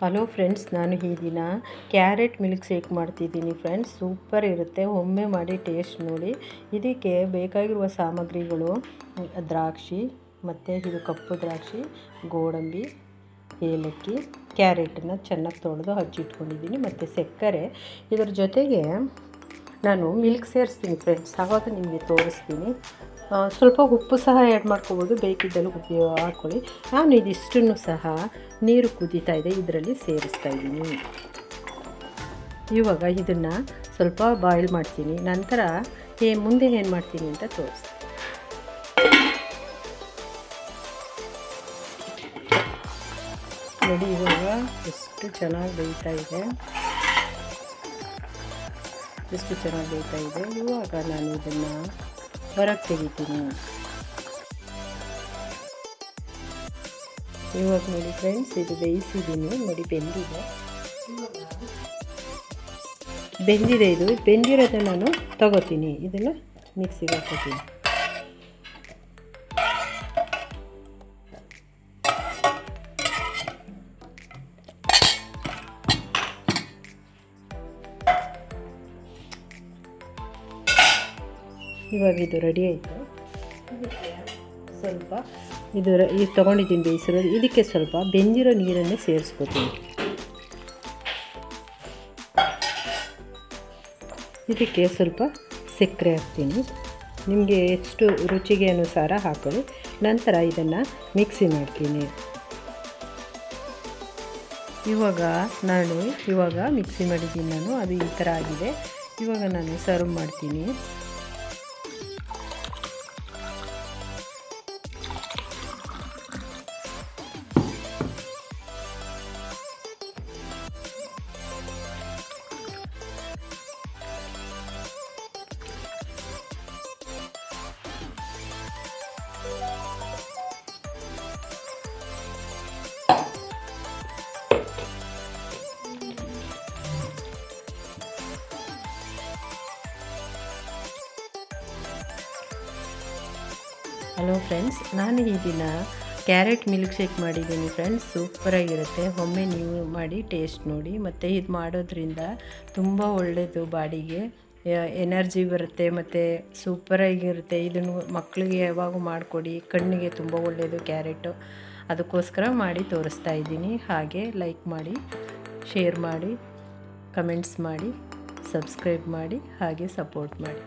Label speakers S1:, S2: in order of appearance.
S1: Hello friends ನಾನು ಈ ದಿನ ಕ್ಯಾರೆಟ್ ಮಿಲ್ಕ್ ಶೇಕ್ ಮಾಡ್ತಿದ್ದೀನಿ ಫ್ರೆಂಡ್ಸ್ ಸೂಪರ್ ಇರುತ್ತೆ. ಒಮ್ಮೆ ಮಾಡಿ ಟೇಸ್ಟ್ ನೋಡಿ. ಇದಕ್ಕೆ ಬೇಕಾಗಿರುವ ಸಾಮಗ್ರಿಗಳು, ದ್ರಾಕ್ಷಿ, ಮತ್ತು ಇದು ಕಪ್ಪು ದ್ರಾಕ್ಷಿ, ಗೋಡಂಬಿ, ಏಲಕ್ಕಿ ಕ್ಯಾರೆಟನ್ನು ಚೆನ್ನಾಗಿ ತೊಳೆದು ಹಚ್ಚಿಟ್ಕೊಂಡಿದ್ದೀನಿ. ಮತ್ತು ಸಕ್ಕರೆ. ಇದರ ಜೊತೆಗೆ ನಾನು ಮಿಲ್ಕ್ ಸೇರಿಸ್ತೀನಿ ಫ್ರೆಂಡ್ಸ್ ಆವಾಗ ನಿಮಗೆ ತೋರಿಸ್ತೀನಿ. ಸ್ವಲ್ಪ ಉಪ್ಪು ಸಹ ಆ್ಯಡ್ ಮಾಡ್ಕೋಬೋದು, ಬೇಕಿದ್ದಲ್ಲಿ ಉಪ್ಪು ಹಾಕ್ಕೊಳ್ಳಿ ನಾನು ಇದಿಷ್ಟನ್ನು ಸಹ ನೀರು ಕುದೀತಾ ಇದೆ, ಇದರಲ್ಲಿ ಸೇರಿಸ್ತಾ ಇದ್ದೀನಿ. ಇವಾಗ ಇದನ್ನು ಸ್ವಲ್ಪ ಬಾಯ್ಲ್ ಮಾಡ್ತೀನಿ. ನಂತರ ಏ ಮುಂದೆ ಏನು ಮಾಡ್ತೀನಿ ಅಂತ ತೋರಿಸ್ತೀನಿ. ನೋಡಿ, ಇವಾಗ ಎಷ್ಟು ಚೆನ್ನಾಗಿ ಬೇಯ್ತಾ ಇದೆ. ಎಷ್ಟು ಚೆನ್ನಾಗಿ ಬೇಯ್ತಾ ಇದೆ? ಇವಾಗ ನಾನು ಇದನ್ನು ಹೊರಗೆ ತೆಗಿತೀನಿ. ಇವಾಗ ನೋಡಿ ಫ್ರೆಂಡ್ಸ್ ಇದು ಬೇಯಿಸಿದ್ದೀನಿ. ನೋಡಿ ಬೆಂದಿದೆ. ಬೆಂದಿದೆ ಇದು. ಬೆಂದಿರೋದನ್ನ ನಾನು ತಗೋತೀನಿ. ಇದನ್ನು ಮಿಕ್ಸಿಗೆ ಹಾಕೋತೀನಿ ಇವಾಗ ಇದು ರೆಡಿ ಆಯಿತು. ಸ್ವಲ್ಪ ಇದು ಇದು ತೊಗೊಂಡಿದ್ದೀನಿ ಬೇಯಿಸಿರೋದು. ಇದಕ್ಕೆ ಸ್ವಲ್ಪ ಬೆಂದಿರೋ ನೀರನ್ನೇ ಸೇರಿಸ್ಕೊತೀನಿ. ಇದಕ್ಕೆ ಸ್ವಲ್ಪ ಸಕ್ಕರೆ ಹಾಕ್ತೀನಿ. ನಿಮಗೆ ಎಷ್ಟು ರುಚಿಗೆ ಅನುಸಾರ ಹಾಕೊಳ್ಳಿ. ನಂತರ ಇದನ್ನು ಮಿಕ್ಸಿ ಮಾಡ್ತೀನಿ. ಇವಾಗ ನಾನು ಇವಾಗ ಮಿಕ್ಸಿ ಮಾಡಿದ್ದೀನಿ ನಾನು. ಅದು ಈ ಥರ ಆಗಿದೆ. ಇವಾಗ ನಾನು ಸರ್ವ್ ಮಾಡ್ತೀನಿ. ಹಲೋ ಫ್ರೆಂಡ್ಸ್ ನಾನು ಈ ದಿನ ಕ್ಯಾರೆಟ್ ಮಿಲ್ಕ್ ಶೇಕ್ ಮಾಡಿದ್ದೀನಿ ಫ್ರೆಂಡ್ಸ್ ಸೂಪರಾಗಿರುತ್ತೆ ಒಮ್ಮೆ ನೀವು ಮಾಡಿ ಟೇಸ್ಟ್ ನೋಡಿ. ಮತ್ತು ಇದು ಮಾಡೋದ್ರಿಂದ ತುಂಬ ಒಳ್ಳೆಯದು ಬಾಡಿಗೆ. ಎನರ್ಜಿ ಬರುತ್ತೆ, ಮತ್ತು ಸೂಪರಾಗಿರುತ್ತೆ ಇದನ್ನು ಮಕ್ಕಳಿಗೆ ಯಾವಾಗೂ ಮಾಡಿಕೊಡಿ. ಕಣ್ಣಿಗೆ ತುಂಬ ಒಳ್ಳೆಯದು ಕ್ಯಾರೆಟು ಅದಕ್ಕೋಸ್ಕರ ಮಾಡಿ ತೋರಿಸ್ತಾ ಇದ್ದೀನಿ. ಹಾಗೆ ಲೈಕ್ ಮಾಡಿ ಶೇರ್ ಮಾಡಿ ಕಮೆಂಟ್ಸ್ ಮಾಡಿ ಸಬ್ಸ್ಕ್ರೈಬ್ ಮಾಡಿ, ಹಾಗೆ ಸಪೋರ್ಟ್ ಮಾಡಿ.